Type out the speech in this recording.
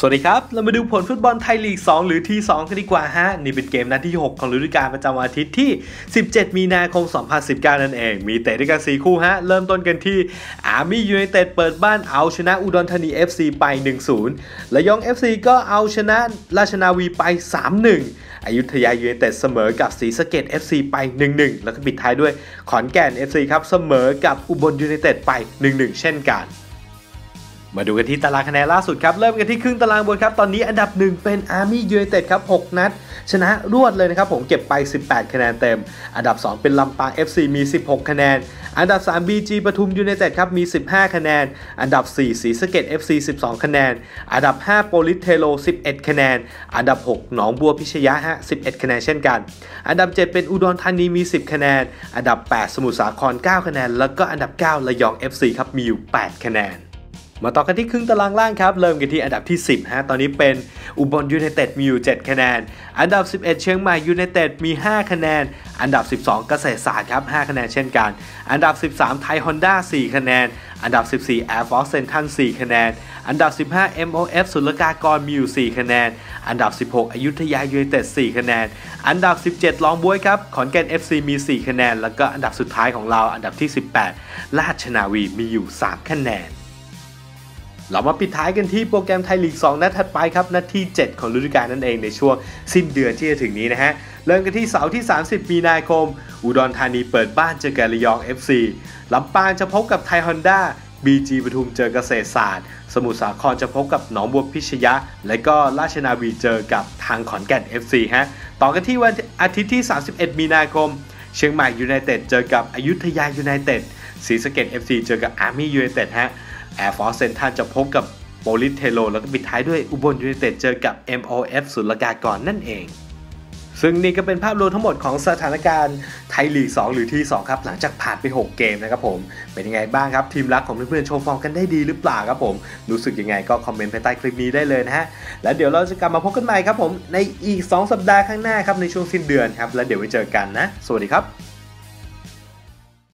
สวัสดีครับ เรามาดูผลฟุตบอลไทยลีก 2 หรือที่ 2 กันดีกว่าฮะ นี่เป็นเกมนัดที่ 6 ของฤดูกาลประจำวันอาทิตย์ที่ 17 มีนาคม 2019 นั่นเอง มีเตะด้วยกัน 4 คู่ฮะ เริ่มต้นกันที่อาร์มี่ยูไนเต็ดเปิดบ้านเอาชนะอุดรธานี FC ไป 1-0 และยอง FC ก็เอาชนะราชนาวีไป 3-1 อยุธยายูไนเต็ดเสมอกับศรีสะเกด FC ไป 1-1 แล้วก็ปิดท้ายด้วยขอนแก่น FC ครับเสมอกับอุบลยูไนเต็ดไป 1-1 เช่นกัน มาดูกันที่ตารางคะแนนล่าสุดครับ เริ่มกันที่ครึ่งตารางบนครับ ตอนนี้อันดับ 1 เป็น Army United ครับ 6 นัด ชนะรวดเลยนะครับ ผมเก็บไป 18 คะแนนเต็ม อันดับ 2 เป็นลำปาง FC มี 16 คะแนน อันดับ 3 BG ปทุมยู n นเต็ดครับ มี 15 คะแนน อันดับ 4 สีสะเกต FC 12 คะแนน อันดับ 5 โปลิสเทโล 11 คะแนน อันดับ 6 หนองบัวพิชยะฮะ11 คะแนนเช่นกัน อันดับ 7 เป็นอุดรธานีมี 10 คะแนน อันดับ 8 สมุทรสาคร 9 คะแนน แล้วก็อันดับ 9 ระยอง FC ครับ มีอยู่ 8 คะแนน มาต่อกันที่ครึ่งตารางล่างครับ เริ่มกันที่อันดับที่ 10ฮะตอนนี้เป็นอุบลยูไนเต็ดมีอยู่ 7 คะแนน อันดับ 11 เชียงใหม่ยูไนเต็ดมี 5 คะแนน อันดับ 12 เกษตรศาสตร์ครับ 5 คะแนนเช่นกัน อันดับ 13 ไทยฮอนด้า4คะแนน อันดับ 14 Air Force Central 4คะแนน อันดับ 15 MOF ศุลกากรมีอยู่ 4 คะแนน อันดับ 16 อยุธยายูไนเต็ด4คะแนน อันดับ 17 ลองบวยครับ ขอนแก่น FC มี 4 คะแนน แล้วก็อันดับสุดท้ายของเรา อันดับที่ 18 ราชนาวีมีอยู่ 3 คะแนน เรามาปิดท้ายกันที่โปรแกรมไทยลีก 2 นัดถัดไปครับ นัดที่ 7 ของฤดูกาลนั่นเองในช่วงสิ้นเดือนที่จะถึงนี้นะฮะ เริ่มกันที่เสาร์ที่ 30 มีนาคม อุดรธานีเปิดบ้านเจอกับระยอง FC ลำปางจะพบกับไทยฮอนด้า BG ปทุมเจอเกษตรศาสตร์ สมุทรสาครจะพบกับหนองบัวพิชยะ และก็ราชนาวีเจอกับทางขอนแก่น FC ฮะ ต่อกันที่วันอาทิตย์ที่ 31 มีนาคม เชียงใหม่ยูไนเต็ดเจอกับอยุธยายูไนเต็ดศรีสะเกด FC เจอกับอาร์มี่ยูไนเต็ดฮะ Air Force Central จะพบกับโปลิสเทโล แล้วก็ปิดท้ายด้วยอุบลยูไนเต็ดเจอกับ MOF ศุลกากรนั่นเอง ซึ่งนี่ก็เป็นภาพรวมทั้งหมดของสถานการณ์ไทยลีก 2 หรือที่ 2 ครับ หลังจากผ่านไป 6 เกมนะครับผม เป็นยังไงบ้างครับ ทีมรักของเพื่อนๆโชว์ฟอร์มกันได้ดีหรือเปล่าครับผม รู้สึกยังไงก็คอมเมนต์ภายใต้คลิปนี้ได้เลยนะฮะ แล้วเดี๋ยวเราจะกลับมาพบกันใหม่ครับผมในอีก 2 สัปดาห์ข้างหน้าครับในช่วงสิ้นเดือนครับ แล้วเดี๋ยวไว้เจอกันนะ สวัสดีครับ